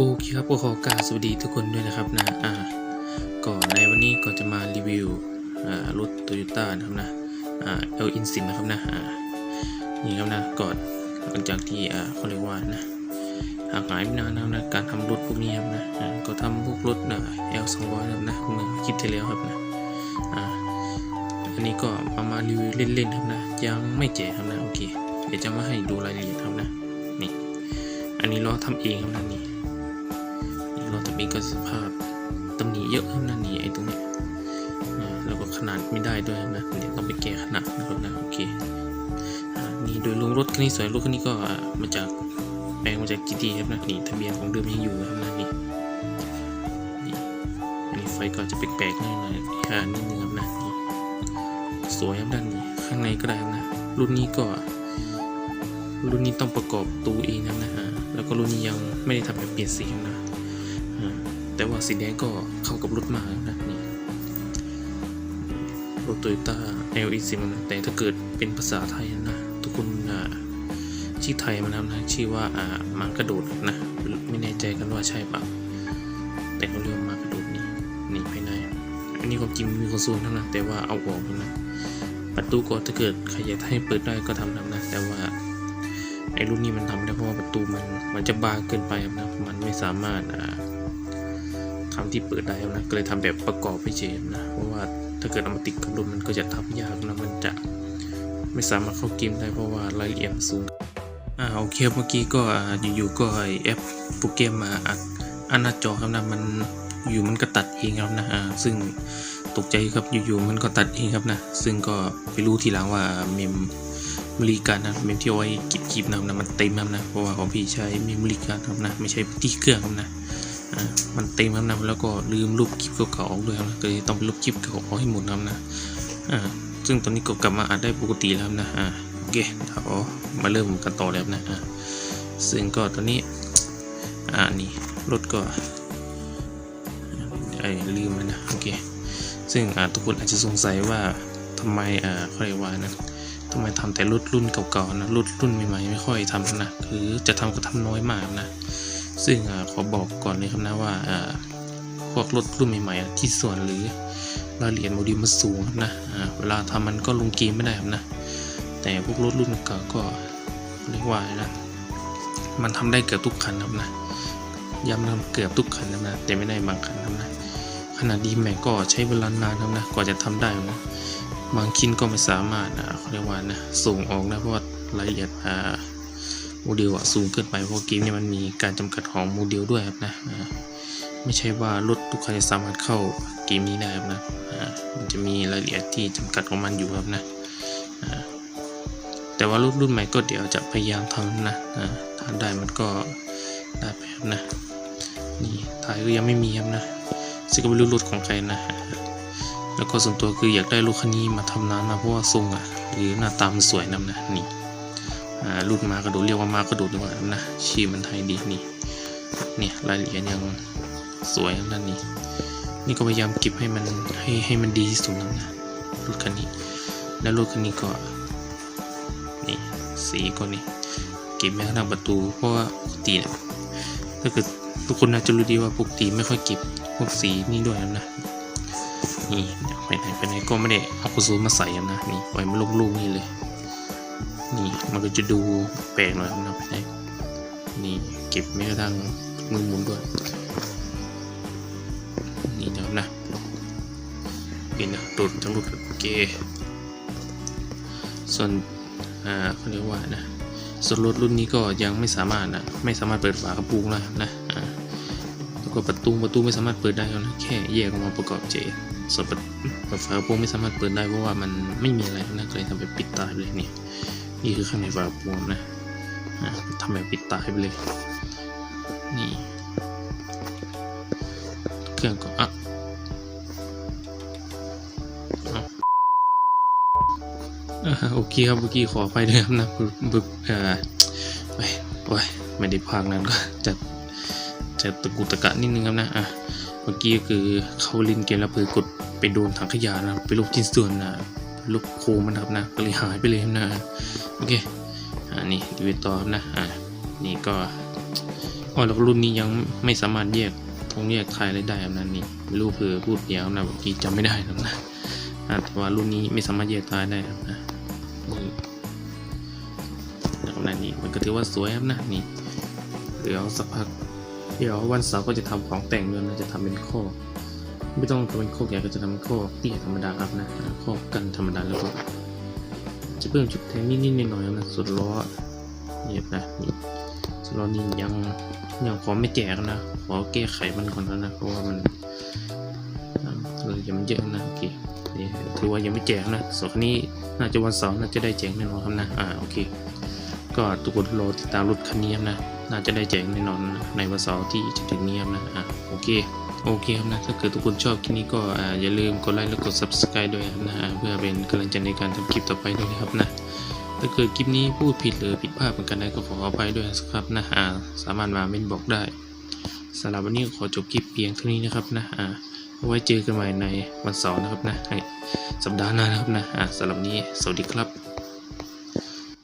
โอเคครับขอกราบสวัสดีทุกคนด้วยนะครับนะอ่าก็ในวันนี้ก็จะมารีวิวอ่ารถโตโยต้านะครับนะอ่าเอลอินสินนะครับนะอ่านี่ครับนะก่อนหลังจากที่อ่าเขาเรียกว่านะห่างหายไปนานนะครับนะการทำรถพวกนี้ครับนะอ่าก็ทำพวกรถนะเอลสองร้อยนะครับนะเมื่อคลิปที่แล้วครับนะอ่าอันนี้ก็มามารีวิวเล่นๆครับนะยังไม่แจกครับนะโอเคเดี๋ยวจะมาให้ดูรายละเอียดครับนะนี่อันนี้ล้อทำเองครับนะนี่ เมีก็สภาพตำหนิเยอะครับนะนี่ไอ้ตรงเนี้ยแล้วก็ขนาดไม่ได้ด้วยนะเดี๋ยวต้องไปแก้ขนาดนะครับนะโอเคนี่โดยรวมรถคันนี้สวยรถคันนี้ก็มาจากแปลงมาจาก GT ครับนะนี่ทะเบียนของเดิมยังอยู่นะครับนะนี่นี่อันนี้ไฟก็จะแปลกๆหน่อยๆอ่านิดนึงครับนะนี่สวยครับด้านนี้ข้างในก็ได้ครับนะรุ่นนี้ก็รุ่นนี้ต้องประกอบตู้เองนะครับนะฮะแล้วก็รุ่นนี้ยังไม่ได้ทำแบบเปลี่ยนสีครับนะอ่า แต่ว่าสีแดงก็เข้ากับรถมากนะนี่รถโตโยต้า L E 10นแต่ถ้าเกิดเป็นภาษาไทยนะ ทุกคนชื่อไทยมันนะ ชื่อว่าอ่ามังกระโดดนะ ไม่แน่ใจกันว่าใช่ปล่าแต่เขาเรียกมังกระโดดนี่นี่ภายในอันนี้ความจริงมีคอนโซลเท่านั้นแต่ว่าเอาออกนะประตูก็ถ้าเกิดใครอยากให้เปิดได้ก็ทำทำนะ แต่ว่าไอ้รุ่นนี้มันทำไม่ได้เพราะว่าประตูมันมันจะบางเกินไปนะมันไม่สามารถอ่า ทำที่เปิดได้นะก็เลยทำแบบประกอบให้เฉยนะเพราะว่าถ้าเกิดเอามาติดกับรถมันก็จะทำยากนะมันจะไม่สามารถเข้าเกมได้เพราะว่ารายละเอียดมันสูงอ่าโอเคเมื่อกี้ก็อยู่ๆก็ไอแอปโปรแกรมมาอัดอันหน้าจอครับนะมันอยู่มันก็ตัดเองครับนะอ่าซึ่งตกใจครับอยู่ๆมันก็ตัดเองครับนะซึ่งก็ไปรู้ทีหลังว่าเมมมริการนะเมมที่เอาไว้เก็บคลิปนะครับนะมันเต็มนะครับนะเพราะว่าของพี่ใช้เมมมรี่การครับนะไม่ใช่ที่เครื่องครับนะ มันเต็มครับนะแล้วก็ลืมลบคลิปเก่าๆออกด้วยครับนะเลยต้องไปลบคลิปเก่าออกให้หมดครับนะอ่าซึ่งตอนนี้ก็กลับมาอัดได้ปกติแล้วนะอ่าโอเคเดี๋ยวมาเริ่มกันต่อแล้วนะอ่าซึ่งก็ตอนนี้อ่านี่รถก็ไอ้ลืมแล้วนะโอเคซึ่งทุกคนอาจจะสงสัยว่าทำไมอ่าเขาเรียกว่านะทำไมทำแต่รุ่นรุ่นเก่าๆนะรุ่นรุ่นใหม่ๆไม่ค่อยทำนะคือจะทำก็ทำน้อยมากนะ ซึ่งอขอบอกก่อนเลยครับนะว่าพวกรถรุ่นใหม่ๆที่ส่วนหรือรายละเอียดโมดิมันสูงครับนะเวลาทำมันก็ลงเกมไม่ได้ครับนะ แต่พวกรถรุ่นเก่าก็เรียกว่าอะไรนะมันทำได้เกือบทุกคันครับนะย้ำนะเกือบทุกคันนะแต่ไม่ได้บางคันครับนะขนาดดีแม็กก็ใช้เวลานานครับนะกว่าจะทำได้นะบางชิ้นก็ไม่สามารถเขาเรียกว่านะส่งออกนะเพราะว่ารายละเอียดอ่า โมเดลอะสูงเกินไปเพราะเกมเนี่ยมันมีการจำกัดของโมเดลด้วยครับนะไม่ใช่ว่ารถทุกคันจะสามารถเข้าเกมนี้ได้ครับนะมันจะมีรายละเอียดที่จำกัดของมันอยู่ครับนะแต่ว่ารุ่นรุ่นใหม่ก็เดี๋ยวจะพยายามทำนะถ้าได้มันก็ได้ไปครับนะนี่ถ่ายก็ยังไม่มีครับนะซึ่งก็ไม่รู้รถของใครนะแล้วก็ส่วนตัวคืออยากได้รถคันนี้มาทำนานมาเพราะว่าทรงอะหรือหน้าตามันสวยนำนะนี่ รุ่นมากระโดดเรียกว่ามากระโดดดีกว่านะชื่อมันไทยดีนี่เนี่ยรายละเอียดยังสวยนั่นนี่นี่ก็พยายามเก็บให้มันให้ให้มันดีที่สุดนะนะรถคันนี้ แล้วรถคันนี้ก็นี่สีก็นี่เก็บแม้กระทั่งประตู เพราะว่าปกติเนี่ยถ้าเกิดทุกคนน่าจะรู้ดีว่าปกติไม่ค่อยเก็บพวกสีนี่ด้วยนะนี่ไปไหนไปไหนก็ไม่ได้เอากุซูมาใส่นนะนี่ปล่อยมันลูกๆนี่เลย นี่มันก็จะดูแปลกหน่อยครับนะไปไหนนี่เก็บแม้กระทั่งมือหมุนด้วยนี่นะครับนะนี่นะหลุดทั้งหลุดโอเคส่วนอ่าเขาเรียกว่านะส่วนรถรุ่นนี้ก็ยังไม่สามารถนะไม่สามารถเปิดฝากระโปรงได้นะอ่าแล้วก็ประตูประตูไม่สามารถเปิดได้นะแค่แยกออกมาประกอบเฉย ส่วนประฝากระโปรงไม่สามารถเปิดได้เพราะว่ามันไม่มีอะไรนะก็เลยทำแบบปิดตายไปเลยนี่นี่คือข้างในฝากระโปรงนะทำแบบปิดตายไปเลย นี่เครื่องก็อะโอเคครับเมื่อกี้ขอไปด้วยครับนะบึกบึกเออไปโอ้ยไม่ได้พักนั้นก็จะจะตะกุตะกะนิดนึงครับนะอะ มื่อกี้ก็คือเขาเล่นเกมแล้วเผลอกดไปโดนถังขยะนะครับไปลบชิ้นส่วนนะลบโคมันนะครับนะก็เลยหายไปเลยนะโอเคอ่านี่ดีเวตต่อนะอ่านี่ก็อ๋อแล้วรุ่นนี้ยังไม่สามารถแยกทงแยกทายอะไรได้ครับนะนี่ไม่รู้เผื่อพูดเดียวนะบางทีจำไม่ได้ครับนะอ่าแต่ว่ารุ่นนี้ไม่สามารถแยกทายได้ครับนะนี่นะครับนะนี่มันก็ถือว่าสวยครับนะนี่เดี๋ยวสักพัก เดี๋ยววันเสาร์ก็จะทำของแต่งเงินนะจะทำเป็นข้อ ไม่ต้องเป็นโคกใหญ่ก็จะทำเป็นโคกเตี้ยธรรมดาครับนะโคกกันธรรมดาแล้วก็จะเพิ่มจุดแทงนิดๆหน่อยๆนะส่วนล้อเนี่ยนะนี่ส่วนล้อนี่ยังยังขอไม่แจกนะขอแก้ไขมันก่อนนะเพราะว่ามันอ่าเลยยังมันเยอะนะโอเคนี่ถือว่ายังไม่แจกนะส่วนนี้น่าจะวันเสาร์น่าจะได้แจกแน่นอนครับนะอ่าโอเค ก็ทุกคนรอติดตามรถคันนี้ครับนะ น่าจะได้แจกแน่นอนนะในวันเสาร์ที่จะถึงนี้ครับนะอ่าโอเคโอเคครับนะถ้าเกิดทุกคนชอบคลิปนี้ก็อ่าอย่าลืมกดไลค์และกด subscribe ด้วยนะเพื่อเป็นกำลังใจในการทำคลิปต่อไปด้วยนะครับนะถ้าเกิดคลิปนี้พูดผิดหรือผิดพลาดเหมือนกันใดก็ขออภัยด้วยนะครับนะอ่าสามารถมาเม้นบอกได้สำหรับวันนี้ขอจบคลิปเพียงเท่านี้นะครับนะอ่าไว้เจอกันใหม่ในวันเสาร์นะครับนะให้สัปดาห์หน้านะครับนะอ่าสำหรับวันนี้สวัสดีครับ